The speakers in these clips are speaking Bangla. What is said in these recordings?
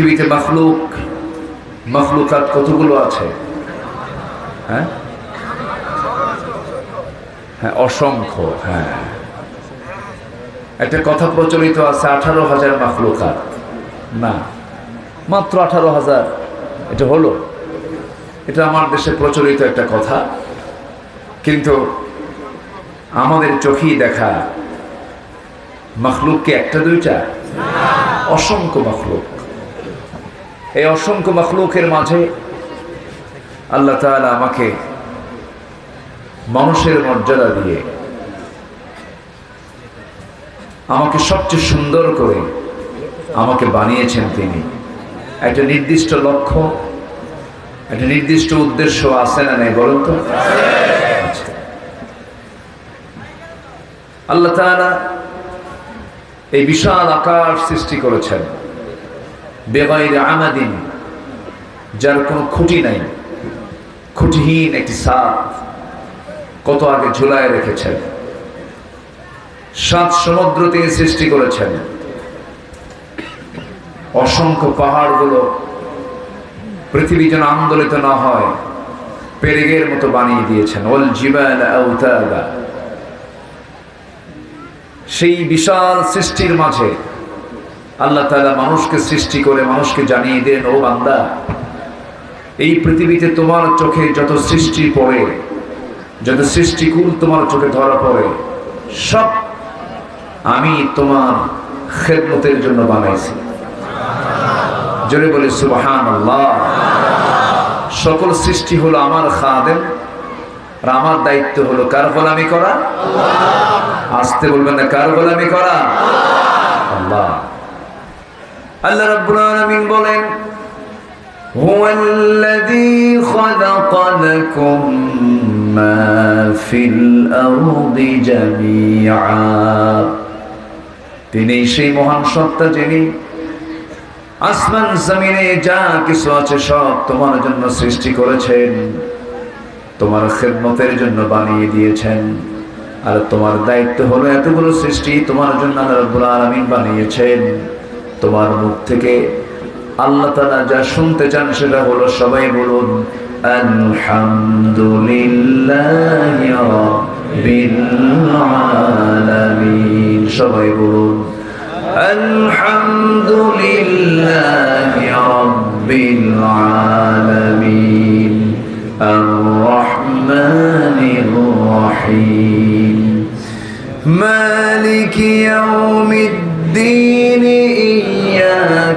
পৃথিবীতে মখলুক, মখলুকাত কতগুলো আছে? হ্যাঁ? হ্যাঁ অসংখ্য হ্যাঁ। একটা কথা প্রচলিত আছে, আঠারো হাজার মখলুকাত। না, মাত্র আঠারো হাজার। এটা হলো? এটা আমার দেশে প্রচলিত একটা কথা। কিন্তু আমাদের চোখেই দেখা, মখলুককে একটা দুইটা? অসংখ্য মখলুক। এই অসংখ্য মখলুকের মাঝে আল্লাহ তাআলা আমাকে মানুষের মর্যাদা দিয়ে আমাকে সবচেয়ে সুন্দর করে আমাকে বানিয়েছেন তিনি একটা নির্দিষ্ট লক্ষ্য, একটা নির্দিষ্ট উদ্দেশ্য আছে না নেই বলুন তো। আল্লাহ তাআলা এই বিশাল আকার সৃষ্টি করেছেন বেগাইর আমাদিন, যার কোনো খুঁটি নাই। খুঁটিহীন একটি সাপ কত আগে ঝুলায় রেখেছেন। সাত সমুদ্র তিনি সৃষ্টি করেছেন। অসংখ্য পাহাড়গুলো পৃথিবী যেন আন্দোলিত না হয়, পেরেগের মতো বানিয়ে দিয়েছেন। ওল জিবাল সেই বিশাল সৃষ্টির মাঝে আল্লাহ তাআলা মানুষকে সৃষ্টি করে, মানুষকে জানিয়ে দেন, ও বান্দা, এই পৃথিবীতে তোমার চোখে যত সৃষ্টি পড়ে, যত সৃষ্টিকুল তোমার চোখে ধরা পড়ে, সব আমি তোমার খেদমতের জন্য বানাইছি। জোরে বলে সুবাহান আল্লাহ সকল সৃষ্টি হলো আমার খাদেম আর আমার দায়িত্ব হলো কার গোলামি করা? আসতে বলবেন না, কার গোলামি করা? আল্লাহ। আল্লাহ রাব্বুল আলামিন বলেন هو الذي خلق لكم ما في الأرض جميعا তিনি সেই মহান সত্তা যিনি আসমান জমিনে যা কিছু আছে সব তোমার জন্য সৃষ্টি করেছেন তোমার খেদমতের জন্য বানিয়ে দিয়েছেন আর তোমার দায়িত্ব হলো এতগুলো সৃষ্টি তোমার জন্য আল্লাহ রাব্বুল আলামিন বানিয়েছেন তোমার মুখ থেকে আল্লাহ তারা যা শুনতে চান সেটা হলো সবাই বলুন সবাই বলুন, আলহামদুলিল্লাহ রব্বিল মালিক ইয়াউমিদ্দিন।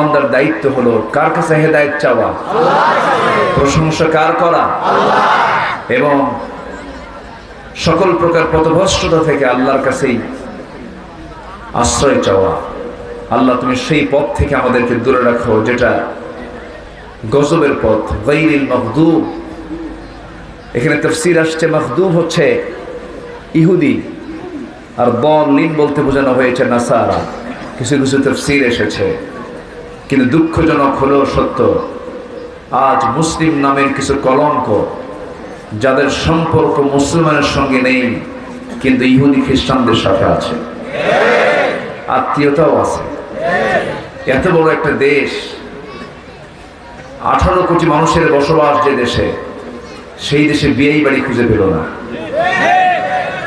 বান্দার দায়িত্ব হলো, কার কাছে হেদায়েত চাওয়া? প্রশংসা কার করা? এবং সকল প্রকার পথভ্রষ্টতা থেকে আল্লাহর কাছেই আশ্রয় চাওয়া। আল্লাহ, তুমি সেই পথ থেকে আমাদেরকে দূরে রাখো, যেটা গজবের পথ। গৈরিল মখদুব এখানে তফসির আসছে মখদুব হচ্ছে ইহুদি আর লিন বলতে বোঝানো হয়েছে নাসারা। কিছু কিছু তফসির এসেছে। কিন্তু দুঃখজনক হলেও সত্য। আজ মুসলিম নামের কিছু কলঙ্ক যাদের সম্পর্ক মুসলমানের সঙ্গে নেই, কিন্তু ইহুদি খ্রিস্টানদের সাথে আছে। আত্মীয়তাও আছে। এত বড় একটা দেশ, আঠারো কোটি মানুষের বসবাস যে দেশে, সেই দেশে বিয়েই বাড়ি খুঁজে পেল না।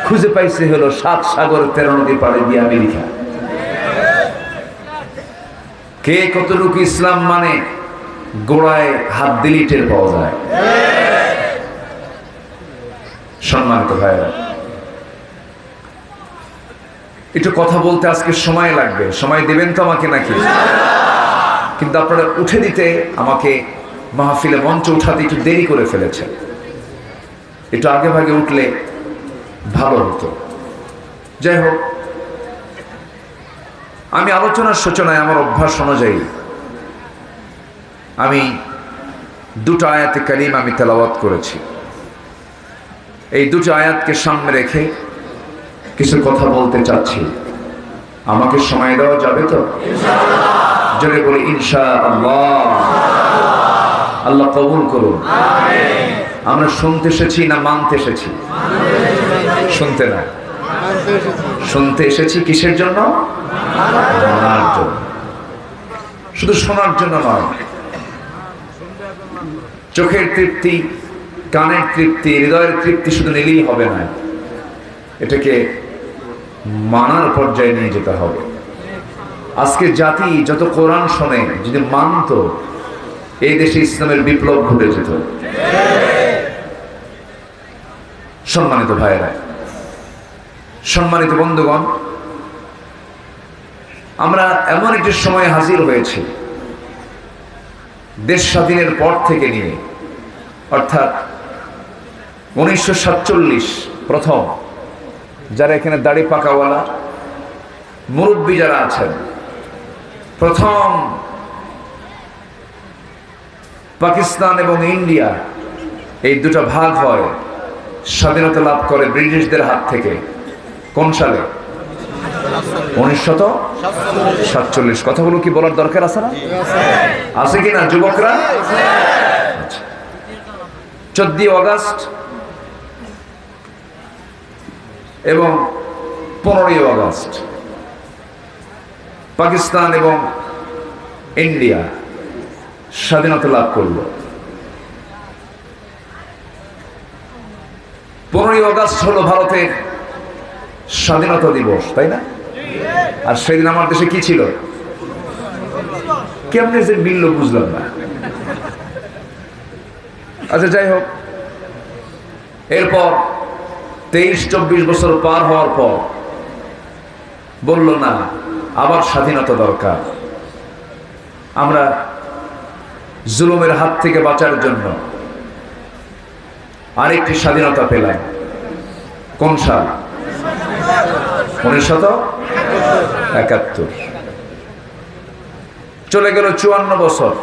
খুঁজে পাইছে হলো সাত সাগর তেরো নদী পাড়ে দিয়ে আমেরিকা। কে কতটুকু ইসলাম মানে? গোড়ায় হাত দিলি টের পাওয়া যায়। সম্মানিত ভাইরা একটু কথা বলতে আজকে সময় লাগবে। সময় দেবেন তো আমাকে নাকি? কিন্তু আপনারা উঠে দিতে আমাকে মাহফিলে মঞ্চ উঠাতে একটু দেরি করে ফেলেছেন। একটু আগে ভাগে উঠলে ভালো হতো। যাই হোক আমি আলোচনার সূচনায় আমার অভ্যাস অনুযায়ী আমি দুটো আয়াতে কালিম আমি তেলাওয়াত করেছি। এই দুটো আয়াতকে সামনে রেখে কিছু কথা বলতে চাচ্ছি। আমাকে সময় দেওয়া যাবে তো? জোরে বলি ইনশা আল্লাহ আল্লাহ কবুল করুন। আমরা শুনতে এসেছি না মানতে এসেছি? শুনতে না। শুনতে এসেছি কিসের জন্য? শুধু শোনার জন্য নয়। চোখের তৃপ্তি, কানের তৃপ্তি, হৃদয়ের তৃপ্তি শুধু নিলেই হবে না। এটাকে মানার পর্যায়ে নিয়ে যেতে হবে। আজকে জাতি যত কোরআন শোনে, যদি মানত, এই দেশে ইসলামের বিপ্লব ঘটে যেত। সম্মানিত ভাইয়েরা সম্মানিত বন্ধুগণ, আমরা এমন একটি সময় হাজির হয়েছি। দেশ স্বাধীনের পর থেকে নিয়ে, অর্থাৎ উনিশশো সাতচল্লিশ প্রথম, যারা এখানে দাড়ি পাকাওয়ালা, মুরব্বী যারা আছেন, প্রথম পাকিস্তান এবং ইন্ডিয়া এই দুটো ভাগ হয় স্বাধীনতা লাভ করে ব্রিটিশদের হাত থেকে। কোন সালে? উনিশশত সাতচল্লিশ। কথাগুলো কি বলার দরকার আছে না? আছে কি না, যুবকরা? চোদ্দই অগাস্ট এবং পনেরোই অগাস্ট। পাকিস্তান এবং ইন্ডিয়া স্বাধীনতা লাভ করল। পনেরোই অগাস্ট হলো ভারতের স্বাধীনতা দিবস, তাই না? আর সেদিন আমার দেশে কি ছিল? কেমনে যে মিলল বুঝলাম না। আচ্ছা যাই হোক। এরপর তেইশ, চব্বিশ বছর পার হওয়ার পর বলল, না, আবার স্বাধীনতা দরকার। আমরা জুলুমের হাত থেকে বাঁচার জন্য আরেকটি স্বাধীনতা পেলাম। কোন সাল? উনিশশত একাত্তর। চলে গেল চুয়ান্ন বছর।